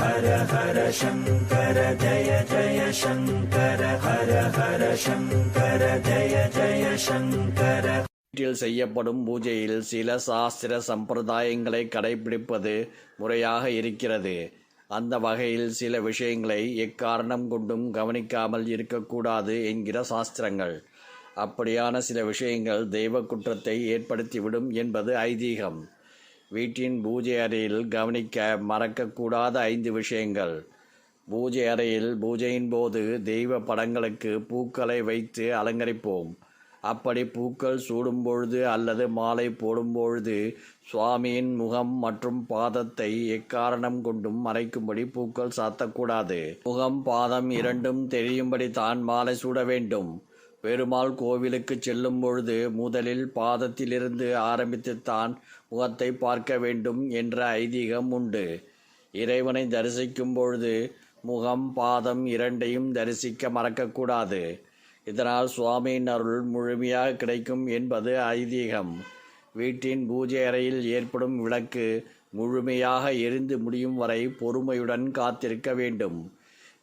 ஹர ஹர சங்கர ஜய ஜய சங்கர ஹர ஹர சங்கர ஜய ஜய சங்கர வீட்டில் செய்யப்படும் பூஜையில் சில சாஸ்திர சம்பிரதாயங்களை கடைபிடிப்பது முறையாக இருக்கிறது. அந்த வகையில் சில விஷயங்களை எக்காரணம் கொண்டும் கவனிக்காமல் இருக்கக்கூடாது என்கிற சாஸ்திரங்கள். அப்படியான சில விஷயங்கள் தெய்வ குற்றத்தை ஏற்படுத்திவிடும் என்பது ஐதீகம். வீட்டின் பூஜை அறையில் கவனிக்க மறக்கக்கூடாத ஐந்து விஷயங்கள். பூஜை அறையில் பூஜையின் போது தெய்வ படங்களுக்கு பூக்களை வைத்து அலங்கரிப்போம். அப்படி பூக்கள் சூடும் பொழுது அல்லது மாலை போடும் பொழுது சுவாமியின் முகம் மற்றும் பாதத்தை எக்காரணம் கொண்டும் மறைக்கும்படி பூக்கள் சாத்தக்கூடாது. முகம் பாதம் இரண்டும் தெரியும்படி தான் மாலை சூட வேண்டும். பெருமாள் கோவிலுக்கு செல்லும் பொழுது முதலில் பாதத்திலிருந்து ஆரம்பித்துத்தான் முகத்தை பார்க்க வேண்டும் என்ற ஐதீகம் உண்டு. இறைவனை தரிசிக்கும் பொழுது முகம் பாதம் இரண்டையும் தரிசிக்க மறக்கக்கூடாது. இதனால் சுவாமியின் அருள் முழுமையாக கிடைக்கும் என்பது ஐதீகம். வீட்டின் பூஜை அறையில் ஏற்படும் விளக்கு முழுமையாக எரிந்து முடியும் வரை பொறுமையுடன் காத்திருக்க வேண்டும்.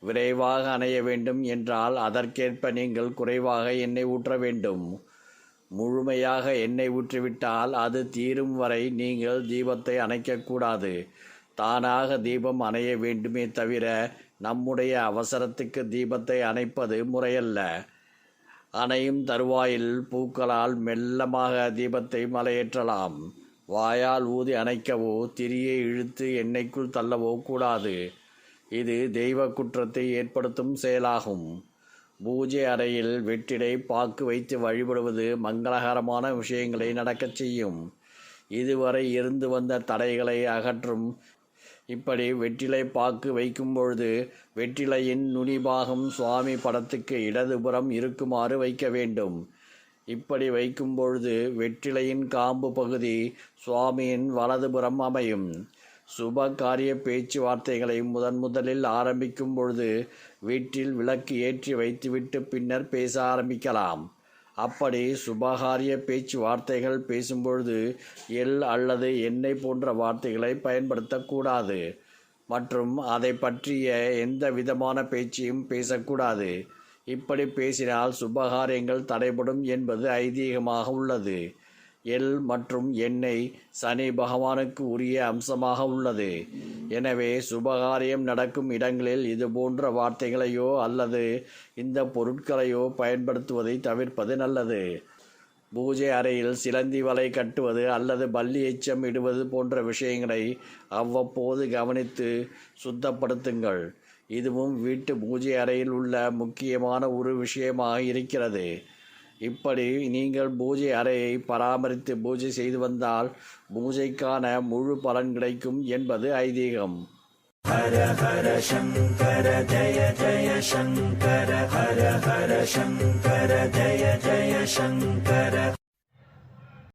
விரைவாக அணைய வேண்டும் என்றால் அதற்கேற்ப நீங்கள் குறைவாக எண்ணெய் ஊற்ற வேண்டும். முழுமையாக எண்ணெய் ஊற்றிவிட்டால் அது தீரும் வரை நீங்கள் தீபத்தை அணைக்கக்கூடாது தானாக தீபம் அணைய வேண்டுமே தவிர நம்முடைய அவசரத்துக்கு தீபத்தை அணைப்பது முறையல்ல. அணையும் தருவாயில் பூக்களால் மெல்லமாக தீபத்தை மலையேற்றலாம். வாயால் ஊதி அணைக்கவோ திரியை இழுத்து எண்ணெய்க்குள் தள்ளவோ கூடாது. இது தெய்வ குற்றத்தை ஏற்படுத்தும் செயலாகும். பூஜை அறையில் வெற்றிடை பாக்கு வைத்து வழிபடுவது மங்களகரமான விஷயங்களை நடக்கச் செய்யும். இதுவரை இருந்து வந்த தடைகளை அகற்றும். இப்படி வெற்றிலை பாக்கு வைக்கும் பொழுது வெற்றிலையின் நுனிபாகம் சுவாமி படத்துக்கு இடதுபுறம் இருக்குமாறு வைக்க வேண்டும். இப்படி வைக்கும் பொழுது வெற்றிலையின் காம்பு பகுதி சுவாமியின் வலதுபுறம் அமையும். சுப காரிய பேச்சுவார்த்தைகளை முதன் முதலில் ஆரம்பிக்கும் பொழுது வீட்டில் விளக்கு ஏற்றி வைத்துவிட்டு பின்னர் பேச ஆரம்பிக்கலாம். அப்படி சுபகாரிய பேச்சுவார்த்தைகள் பேசும்பொழுது எள் அல்லது எண்ணெய் போன்ற வார்த்தைகளை பயன்படுத்தக்கூடாது. மற்றும் அதை பற்றிய எந்த விதமான பேச்சையும் பேசக்கூடாது. இப்படி பேசினால் சுபகாரியங்கள் தடைபடும் என்பது ஐதீகமாக உள்ளது. எல் மற்றும் எண்ணெய் சனி பகவானுக்கு உரிய அம்சமாக உள்ளது. எனவே சுபகாரியம் நடக்கும் இடங்களில் இது போன்ற வார்த்தைகளையோ அல்லது இந்த பொருட்களையோ பயன்படுத்துவதை தவிர்ப்பது நல்லது. பூஜை அறையில் சிலந்தி வலை கட்டுவது அல்லது பள்ளி எச்சம் இடுவது போன்ற விஷயங்களை அவ்வப்போது கவனித்து சுத்தப்படுத்துங்கள். இதுவும் வீட்டு பூஜை அறையில் உள்ள முக்கியமான ஒரு விஷயமாக இருக்கிறது. இப்படி நீங்கள் பூஜை அறையை பராமரித்து பூஜை செய்து வந்தால் பூஜைக்கான முழு பலன் கிடைக்கும் என்பது ஐதீகம். ஹர ஹர சங்கர ஜய ஜய சங்கர ஹர ஹர சங்கர ஜய ஜய சங்கர